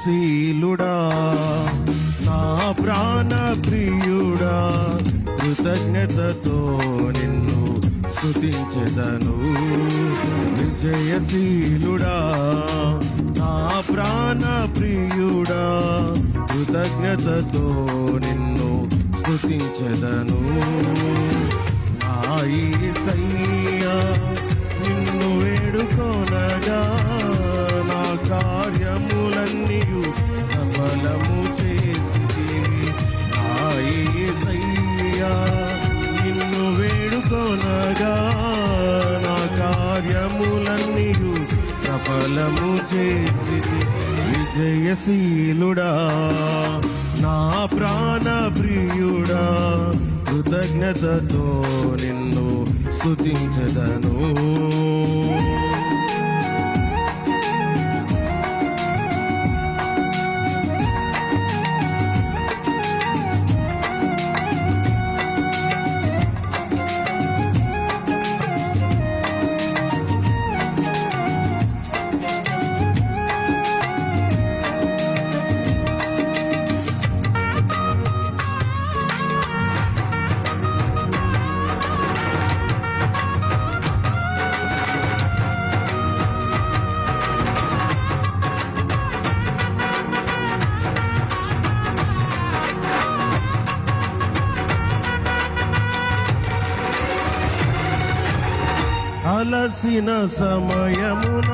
విజయశీలుడా నా ప్రాణ ప్రియుడా కృతజ్ఞతతో నిన్ను స్థుతించెదను విజయశీలుడా నా ప్రాణ ప్రియుడా కృతజ్ఞతతో నిన్ను స్థుతించెదను నా యేసయ్యా నిన్ను వేడుకోనగా నా కార్యములన్నీ బలము చేసి విజయశీలుడా నా ప్రాణ ప్రియుడా కృతజ్ఞతతో నిన్ను స్థుతించదను అలసిన సమయమున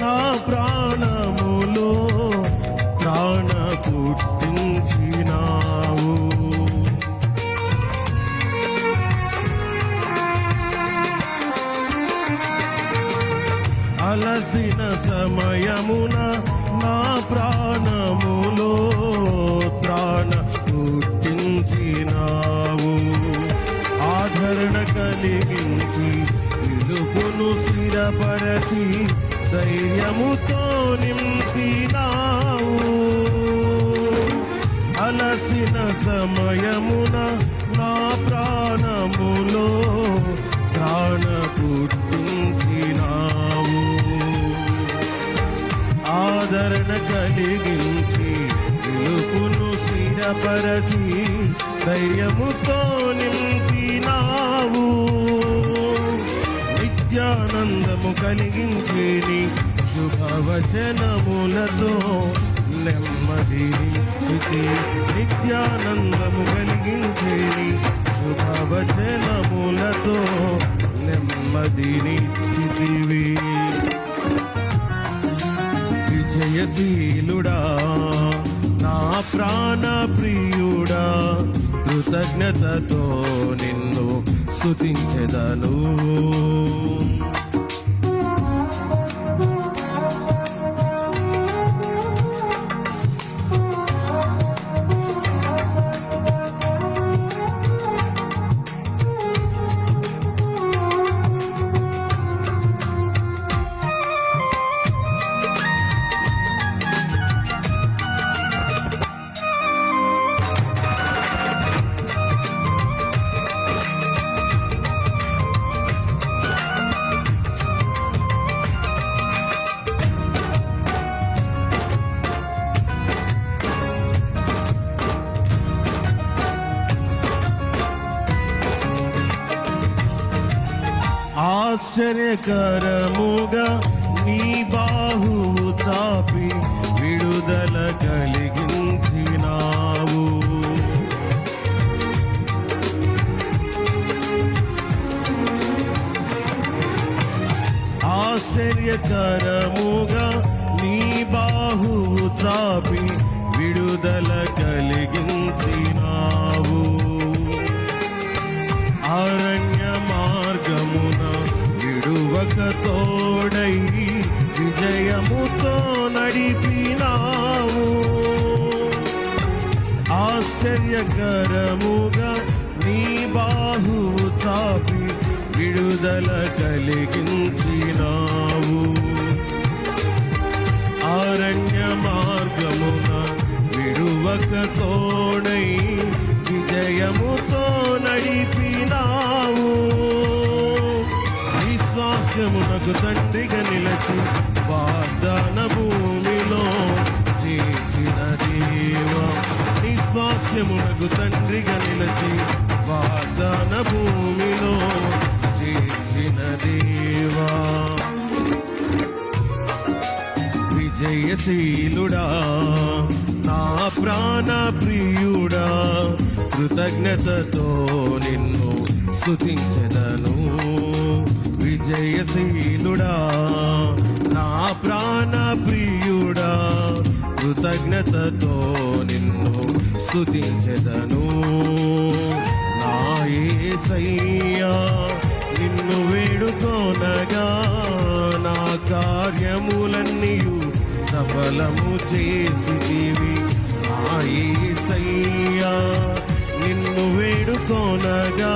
నా ప్రాణములో ప్రాణ పుట్టించినావు అలసిన సమయమున నా ప్రాణములో ప్రాణ పుట్టించినావు ఆదరణ కలిగించి పిలుపును స్థిరపరచి ధైర్యముతో నింపినావు. అలసిన సమయమున నా ప్రాణములో ప్రాణ పుట్టించినావు. ఆదరణ కలిగించి పిలుపును స్థిరపరచి ధైర్యముతో నింపినావు. నిత్యానందము కలిగించేని శుభవచనములతో నెమ్మదిని స్థితి నిత్యానందము కలిగించేని శుభవచనములతో నెమ్మదిని స్థితివి విజయశీలుడా నా ప్రాణ ప్రియుడా కృతజ్ఞతతో నిన్ను స్థుతించెదను ఆశ్చర్యకరముగా నీ బాహువు చాపి విడుదల కలిగించినావు. ఆశ్చర్యకరముగా నీ బాహువు చాపి విడుదల కలిగించినావు. అరణ్య విడువక తోడై విజయముతో నడిపినావు. ఆశ్చర్యకరముగా నీ బాహు చాపి విడుదల కలిగించినావు. అరణ్య మార్గమున విడువక తోడై విజయముతో నడిపినావు విశ్వాసమునకు తండ్రిగా నిలచి వాగ్దాన భూమిలో జీవ. నిత్యమునకు తండ్రిగా నిలచి వాగ్దాన భూమిలో చేసిన దేవా విజయశీలుడా నా ప్రాణ ప్రియుడా కృతజ్ఞతతో నిన్ను స్థుతించదను విజయశీలుడా నా ప్రాణ ప్రియుడా కృతజ్ఞతతో నిన్ను స్థుతించెదను నా యేసయ్యా నిన్ను వేడుకోనగా నా కార్యములన్నీయు సఫలము చేసివి నా యేసయ్యా నిన్ను వేడుకోనగా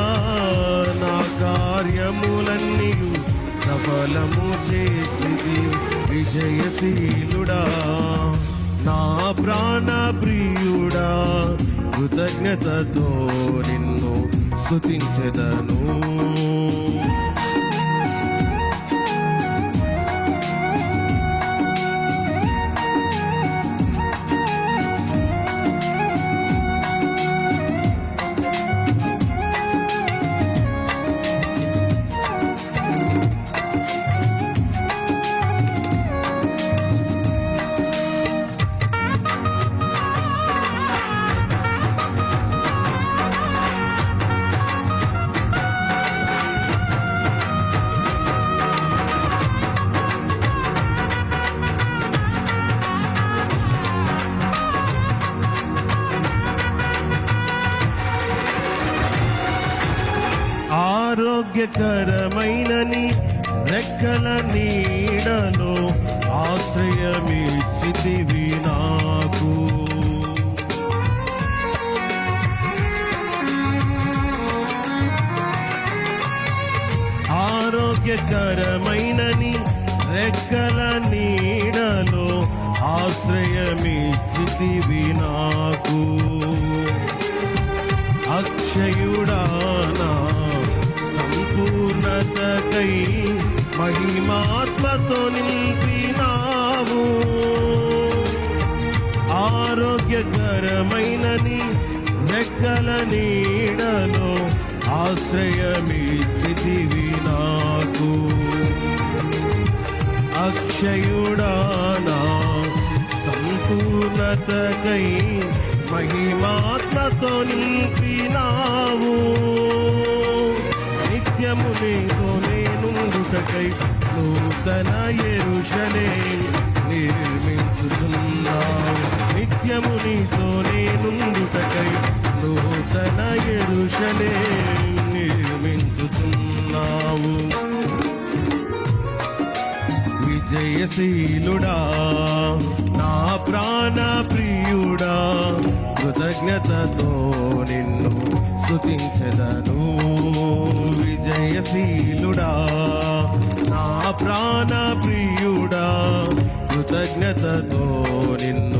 విజయశీలుడా నా ప్రాణ ప్రియుడా కృతజ్ఞతతో నిన్ను స్తుతించెదను. ఆరోగ్యకరమైనని రెక్కల నీడలో ఆశ్రయమిచ్చితివి నాకు. ఆరోగ్యకరమైనని రెక్కల నీడలో ఆశ్రయమిచ్చితివి మహిమాత్మతో నింపినావు. ఆరోగ్యకరమైనని రెక్కల నీడలో ఆశ్రయమిచ్చితివి నాకు. అక్షయుడానా సంపూర్ణతకై మహిమాత్మతో నింపినావు. నిత్యము నీతో నేనుండుటకై నూతన ఎరుషలే నిర్మించుతున్నావు. నిత్యము నీతో నేనుండుటకై నూతన ఎరుషలే నిర్మించుతున్నావు. విజయశీలుడా నా ప్రాణ ప్రియుడా కృతజ్ఞతతో నిన్ను స్థుతించదను విజయశీలుడా ప్రాణ ప్రియుడా కృతజ్ఞతతో నిన్ను